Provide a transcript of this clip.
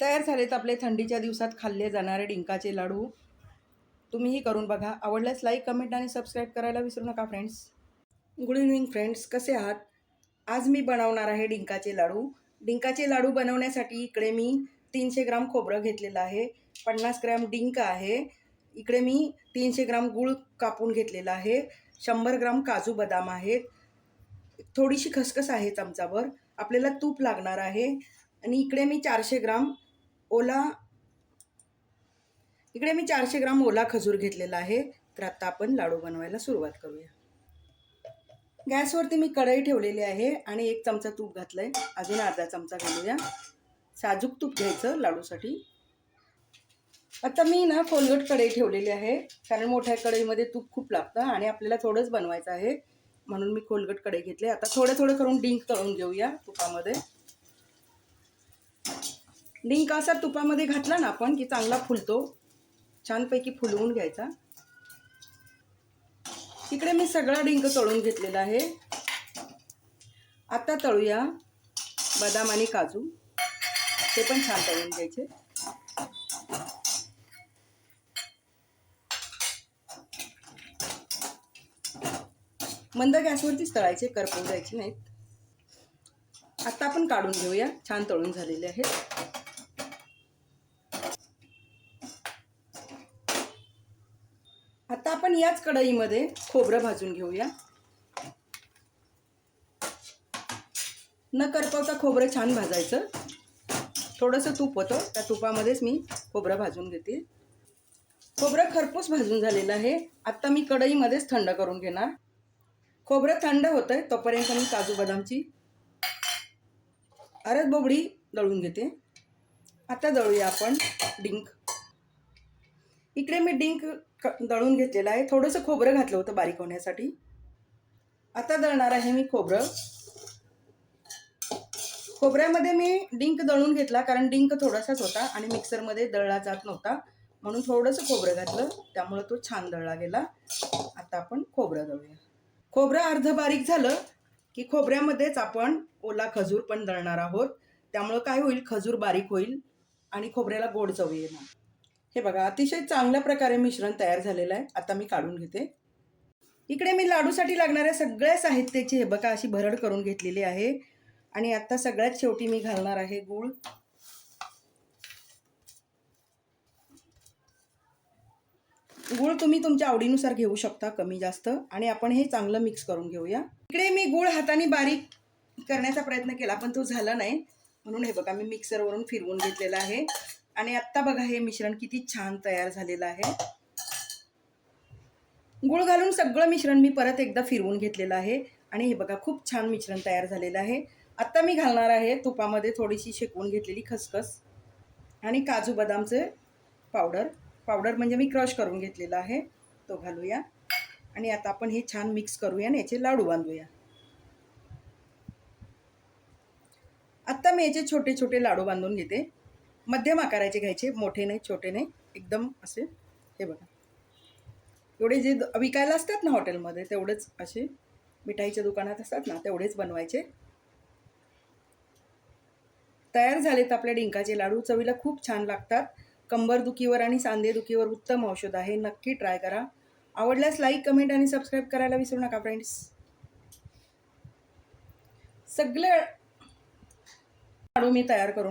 तयार झालेत आपले थंडीच्या दिवसात खाल्ले जाणारे डिंकाचे लाडू. तुम्हीही करून बघा. आवडल्यास लाईक कमेंट आणि सबस्क्राईब करायला विसरू नका फ्रेंड्स गुड इव्हनिंग फ्रेंड्स कसे आहात? आज मी बनवणार आहे डिंकाचे लाडू. डिंकाचे लाडू बनवण्यासाठी इकडे मी तीनशे ग्राम खोबरं घेतलेलं आहे. पन्नास ग्रॅम डिंक आहे. इकडे मी तीनशे ग्राम गूळ कापून घेतलेला आहे. शंभर ग्राम काजू बदाम आहेत. थोडीशी खसखस आहे चमचाभर. आपल्याला तूप लागणार आहे. आणि इकडे मी चारशे ग्राम ओला. इकडे मी चारशे ग्राम ओला खजूर घेतलेला आहे. तर आता आपण लाडू बनवायला सुरुवात करूया. गॅसवरती मी कढई ठेवलेली आहे आणि एक चमचा तूप घातलं आहे अजून अर्धा चमचा घालूया. साजूक तूप घ्यायचं लाडूसाठी. आता मी ना कोलगट कढई ठेवलेली आहे. कारण मोठ्या कढईमध्ये तूप खूप लागतं आणि आपल्याला थोडंच बनवायचं आहे. म्हणून मी कोलगट कढई घेतले. आता थोडं थोडं करून डिंक तळून घेऊया तुपामध्ये. डिंक असा तुपामध्ये घातला ना आपण की चांगला फुलतो. छानपैकी फुलवून घ्यायचा. तिकडे मी सगळा डिंक तळून घेतलेला आहे. आता तळूया बदाम आणि काजू. ते पण छान तळून घ्यायचे. मंद गॅसवरतीच तळायचे करपून द्यायचे नाहीत. आता आपण काढून घेऊया. छान तळून झालेले आहेत आता आपण याच कढईमध्ये खोबरं भाजून घेऊया. न करपवता खोबरं छान भाजायचं. थोडंसं तूप होतं त्या तुपामध्येच मी खोबरं भाजून घेते. खोबरं खरपूस भाजून झालेलं आहे. आत्ता मी कढईमध्येच थंड करून घेणार. खोबरं थंड होतं आहे तोपर्यंत मी काजू बदामची अरद बोबडी दळून घेते. आता दळूया आपण डिंक. इकडे मी डिंक दळून घेतलेलं आहे. थोडंसं खोबरं घातलं होतं बारीक होण्यासाठी. आता दळणार आहे मी खोबरं. खोबऱ्यामध्ये मी डिंक दळून घेतला कारण डिंक थोडासाच होता आणि मिक्सरमध्ये दळला जात नव्हता. म्हणून थोडंसं खोबरं घातलं. त्यामुळं तो छान दळला गेला. आता आपण खोबरं दळूया. खोबरं अर्ध बारीक झालं की खोबऱ्यामध्येच आपण ओला खजूर पण दळणार आहोत. त्यामुळं काय होईल? खजूर बारीक होईल आणि खोबऱ्याला गोड चव येणार. हे बघा अतिशय चांगल्या प्रकारे मिश्रण तयार झालेलं आहे. आता मी काढून घेते. इकडे मी लाडूसाठी लागणाऱ्या सगळ्या साहित्याची हे बघा अशी भरड करून घेतलेली आहे. आणि आता सगळ्यात शेवटी मी घालणार आहे गूळ. गूळ तुम्ही तुमच्या आवडीनुसार घेऊ शकता कमी जास्त. आणि आपण हे चांगलं मिक्स करून घेऊया. इकडे मी गूळ हाताने बारीक करण्याचा प्रयत्न केला पण तो झाला नाही. म्हणून हे बघा मी मिक्सरवरून फिरवून घेतलेलं आहे. आणि आत्ता बघा हे मिश्रण किती छान तयार झालेलं आहे. गूळ घालून सगळं मिश्रण मी परत एकदा फिरवून घेतलेलं आहे. आणि हे बघा खूप छान मिश्रण तयार झालेलं आहे. आत्ता मी घालणार आहे तुपामध्ये थोडीशी शेकवून घेतलेली खसखस आणि काजू बदामचे पावडर. पावडर म्हणजे मी क्रश करून घेतलेला आहे. तो घालूया. आणि आता आपण हे छान मिक्स करूया आणि याचे लाडू बांधूया. आत्ता मी याचे छोटे छोटे लाडू बांधून घेते. मध्यम आकाराचे घ्यायचे मोठे नाही छोटे नाही एकदम असे हे बघा. एवढे जे विकायला असतात ना हॉटेलमध्ये तेवढेच असे मिठाईच्या दुकानात असतात ना तेवढेच बनवायचे. तयार झालेत आपल्या डिंकाचे लाडू. चवीला खूप छान लागतात. कंबरदुखीवर आणि सांधेदुखीवर उत्तम औषध आहे. नक्की ट्राय करा. आवडल्यास लाईक कमेंट आणि सबस्क्राईब करायला विसरू नका फ्रेंड्स. सगळे लाडू मी तयार करून